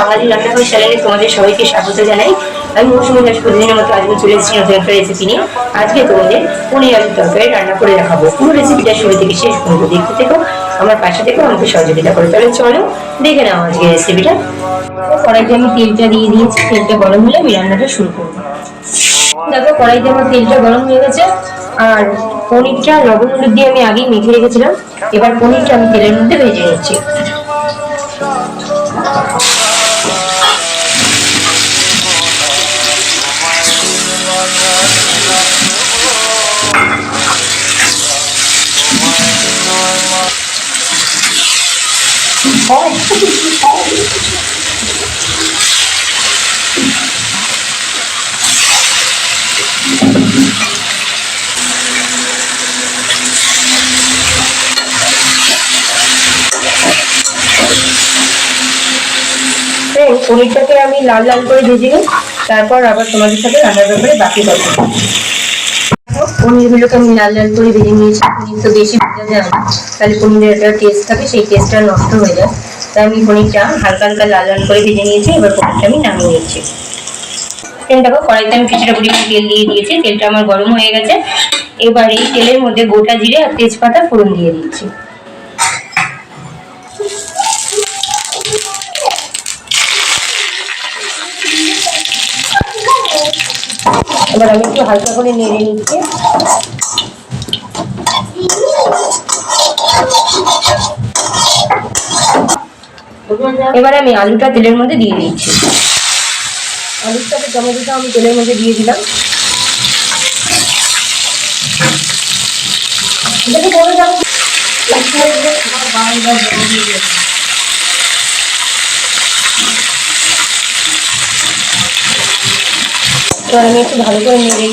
বাঙালি রান্নাঘর চ্যানেলে তোমাদের সবাইকে স্বাগত জানাই। আমি মৌসুমী দাস প্রতিদিনের মতো আজকে চলে এসেছি নতুন একটা রেসিপি নিয়ে। আজকে তোমাদের পনির আলুর তরকারি রান্না করে দেখাবো। পুরো রেসিপিটা শুরু থেকে শেষ পর্যন্ত দেখতে থেকো। আমার পাশে থেকো, আমাকে সহযোগিতা করো। তাহলে চলো, দেখে নাও আজকে রেসিপিটা কড়াইতে আমি তেলটা দিয়ে দিয়েছি, তেলটা গরম হলে আমি রান্নাটা শুরু করব। দেখো, কড়াইতে আমার তেলটা গরম হয়ে গেছে। আর পনিরটা লবণ হলুদ দিয়ে আমি আগেই মেখে রেখেছিলাম। এবার পনিরটা আমি তেলের মধ্যে ভেজে নিচ্ছি। পনিরটাকে আমি লাল লাল করে ভেজে নিই, তারপর আবার তোমাদের সাথে রান্নার ব্যাপারে বাকি কথা পনিরগুলোকে আমি লাল লাল করে ভেজে নিয়েছি, পনির তো বেশি ভেজা যায় না। তাহলে পনিরের একটা টেস্ট থাকে, সেই টেস্টটা নষ্ট হয়ে যায়। তাই আমি পনিরটা হালকা হালকা লাল লাল করে ভেজে নিয়েছি এবার পনিরটা আমি নামিয়ে নিচ্ছি। Friends, দেখো কড়াইতে আমি কিছুটা পরিমাণ তেল দিয়ে দিয়েছি তেলটা আমার গরম হয়ে গেছে। এবার এই তেলের মধ্যে গোটা জিরে আর তেজপাতা ফোড়ন দিয়ে দিচ্ছি। এবার আমি একটু হালকা করে নেড়ে নিচ্ছি। এবার আমি আলুটা তেলের মধ্যে দিয়ে দিচ্ছি। আলুর সাথে টমেটোটা আমি তেলের মধ্যে দিয়ে দিলাম। যাব আমি একটু ভালো করে নিচ্ছি।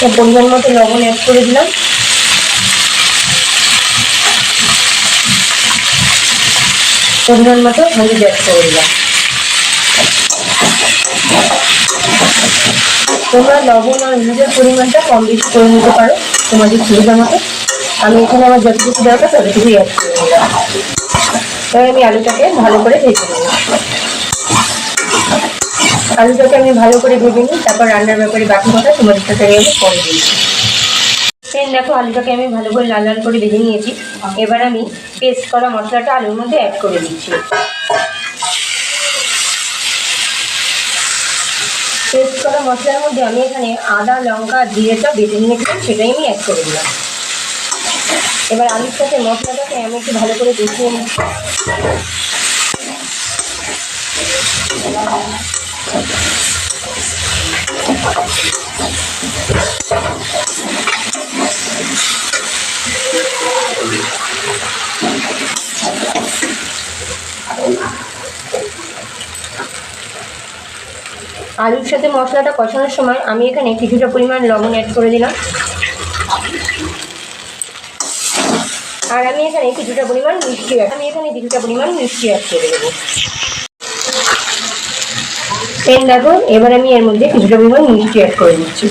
পরিমাণ মতো লবণ অ্যাড করে দিলাম। পরিমাণ মতো হলুদ অ্যাড করে দিলাম। তোমরা লবণ আর হলুদের পরিমাণটা কম বেশি করে নিতে পারো তোমাদের সুবিধা মতো। আমি এখানে আমার যতটুকু দরকার ততটুকুই অ্যাড করে দিলাম এবার আমি আলুটাকে ভালো করে ভেজে নেব। আলুটাকে আমি ভালো করে ভেজে নিই তারপর রান্নার ব্যাপারে বাকি কথা তোমাদের সাথে আমি পরে দিয়েছি ফ্রেন্ড দেখো, আলুটাকে আমি ভালো করে লাল লাল করে ভেজে নিয়েছি। এবার আমি পেস্ট করা মশলাটা আলুর মধ্যে অ্যাড করে দিচ্ছি। পেস্ট করা মশলার মধ্যে আমি এখানে আদা, লঙ্কা জিরেটা বেটে নিয়েছিলাম, সেটাই আমি অ্যাড করে দিলাম। এবার আলুর সাথে মশলাটাকে আমি একটু ভালো করে কষিয়ে নিচ্ছি। আলুর সাথে মশলাটা কষানোর সময় আমি এখানে কিছুটা পরিমাণ লবণ অ্যাড করে দিলাম। আর আমি এখানে কিছুটা পরিমাণ মিষ্টি আমি এখানে কিছুটা পরিমাণ মিষ্টি অ্যাড করে দেবো। পেন দেখো, এবার আমি এর মধ্যে কিছুটা পরিমাণ মিষ্টি অ্যাড করে দিচ্ছি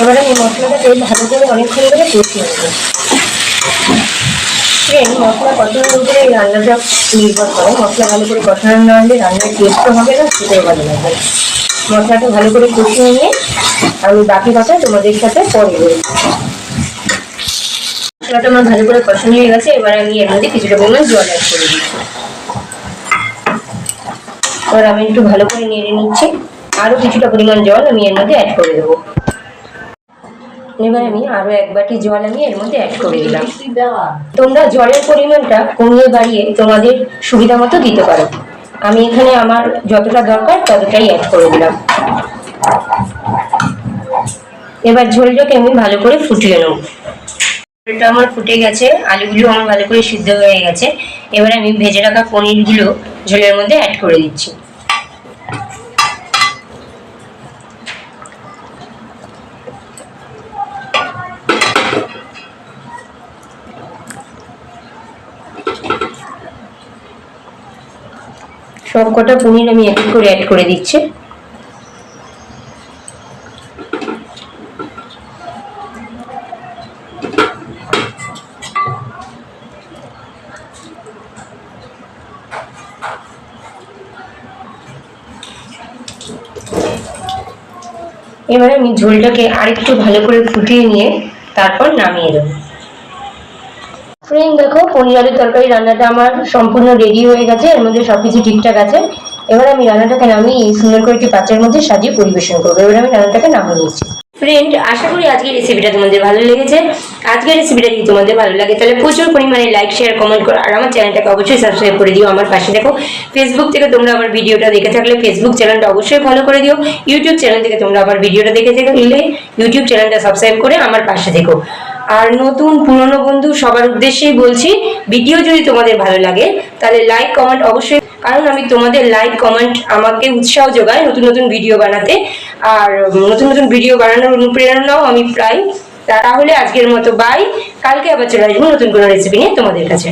এবার আমি মশলাটাকে ভালো করে অনেকক্ষণ ধরে কষিয়ে নেব। ট্রেন মশলা কষানোর উপরে এই রান্নাটা নির্ভর করে। মশলা ভালো করে কষানো না হলে রান্নার টেস্টও হবে না খেতেও ভালো লাগবে মশলাটা ভালো করে কষিয়ে নিয়ে আমি বাকি কথা তোমাদের সাথে পরে বলব। মশলাটা আমার ভালো করে কষানো হয়ে গেছে, এবার আমি এর মধ্যে কিছুটা পরিমাণ জল অ্যাড করে দিচ্ছি। এবার আমি একটু ভালো করে নেড়ে নিচ্ছি। আরও কিছুটা পরিমাণ জল আমি এর মধ্যে অ্যাড করে দেবো। এবার আমি আরও এক বাটি জল আমি এর মধ্যে অ্যাড করে দিলাম। তোমরা জলের পরিমাণটা কমিয়ে বাড়িয়ে তোমাদের সুবিধা মতো দিতে পারো। আমি এখানে আমার যতটা দরকার ততটাই অ্যাড করে দিলাম। এবার ঝোলটাকে আমি ভালো করে ফুটিয়ে নেব। ঝোলটা আমার ফুটে গেছে, আলুগুলো আমার ভালো করে সিদ্ধ হয়ে গেছে। এবার আমি ভেজে রাখা পনিরগুলো ঝোলের মধ্যে অ্যাড করে দিচ্ছি। সবকটা পনির আমি এক করে অ্যাড করে দিচ্ছি। এবার আমি ঝোলটাকে আরেকটু ভালো করে ফুটিয়ে নিয়ে তারপর নামিয়ে দেবো। ফ্রেন্ড দেখো, পনির আলুর তরকারি, রান্নাটা আমার সম্পূর্ণ রেডি হয়ে গেছে। এর মধ্যে সবকিছু ঠিকঠাক আছে। এবার আমি রান্নাটাকে নামিয়ে সুন্দর করে একটি পাত্রের মধ্যে সাজিয়ে পরিবেশন করব। এবার আমি রান্নাটাকে নামিয়ে নিচ্ছি। ফ্রেন্ড আশা করি আজকের রেসিপিটা তোমাদের ভালো লেগেছে। আজকের রেসিপিটা যদি তোমাদের ভালো লাগে, তাহলে প্রচুর পরিমাণে লাইক শেয়ার কমেন্ট করো। আর আমার চ্যানেলটাকে অবশ্যই সাবস্ক্রাইব করে দিও। আমার পাশে দেখো ফেসবুক থেকে তোমরা আমার ভিডিওটা দেখে থাকলে ফেসবুক চ্যানেলটা অবশ্যই ফলো করে দিও। ইউটিউব চ্যানেল থেকে তোমরা আমার ভিডিওটা দেখে থাকলে ইউটিউব চ্যানেলটা সাবস্ক্রাইব করে আমার পাশে দেখো আর নতুন পুরনো বন্ধু সবার উদ্দেশ্যেই বলছি ভিডিও যদি তোমাদের ভালো লাগে, তাহলে লাইক কমেন্ট অবশ্যই, কারণ আমি তোমাদের লাইক কমেন্ট আমাকে উৎসাহ যোগায় নতুন নতুন ভিডিও বানাতে। আর নতুন নতুন ভিডিও বানানোর অনুপ্রেরণাও আমি প্রায় তাহলে আজকের মতো বাই কালকে আবার চলে আসব নতুন কোনো রেসিপি নিয়ে তোমাদের কাছে।